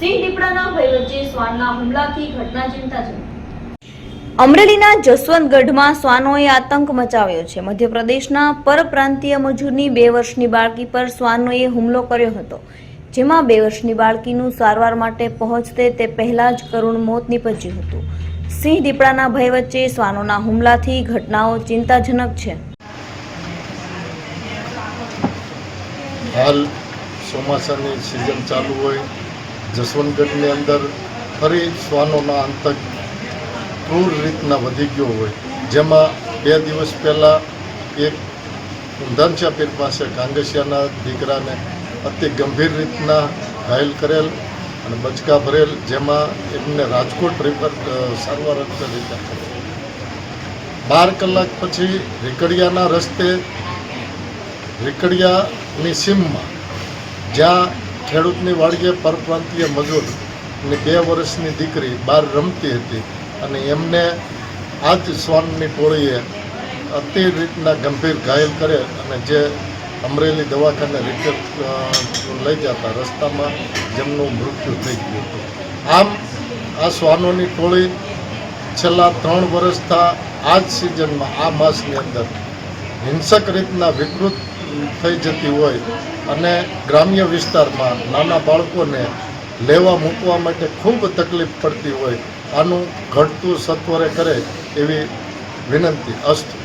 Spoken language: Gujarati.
સિંહ દીપડાના ભય વચ્ચે શ્વાનના હુમલાથી ઘટના ચિંતાજનક અમરેલીના જસવંતગઢમાં શ્વાનોએ આતંક મચાવ્યો છે. મધ્યપ્રદેશના પરપ્રાંતીય મજૂરની બે વર્ષની બાળકી પર શ્વાનોએ હુમલો કર્યો હતો. જેમાં બે વર્ષની બાળકીનું સારવાર માટે પહોંચતે તે પહેલા જ કરુણ મોત નીપજ્યું હતું. સિંહ દીપડાના ભય વચ્ચે શ્વાનોના હુમલાથી ઘટનાઓ ચિંતાજનક છે. હાલ ચોમાસાની સિઝન ચાલુ હોય. જસવંતગઢની અંદર ફરી શ્વાનોનો આતંક ક્રૂર રીતના વધી ગયો હોય. જેમાં બે દિવસ પહેલાં એક ઊંધાંચા પીર પાસે કાંગસિયાના દીકરાને અતિ ગંભીર રીતના ઘાયલ કરેલ અને બચકા ભરેલ, જેમાં એમને રાજકોટ રિફર સારવાર અર્થે લીધા બાર કલાક પછી રીકડિયાના રસ્તે, રીકડિયાની સીમમાં જ્યાં ખેડૂતની વાડીએ પરપ્રાંતીય મજૂરની બે વર્ષની દીકરી બહાર રમતી હતી અને એમને આ જ શ્વાનની ટોળીએ અતિ રીતના ગંભીર ઘાયલ કરે અને જે અમરેલી દવાખાને રિપેર લઈ જતા રસ્તામાં જેમનું મૃત્યુ થઈ ગયું હતું. આમ આ શ્વાનોની ટોળી છેલ્લા ત્રણ વર્ષથી આ જ સિઝનમાં આ માસની અંદર હિંસક રીતના વિકૃત થઈ જતી હોય અને ગ્રામ્ય વિસ્તારમાં નાના બાળકોને લેવા મૂકવા માટે ખૂબ તકલીફ પડતી હોય, આનું ઘટતું સત્વરે કરે એવી વિનંતી. અસ્તુ.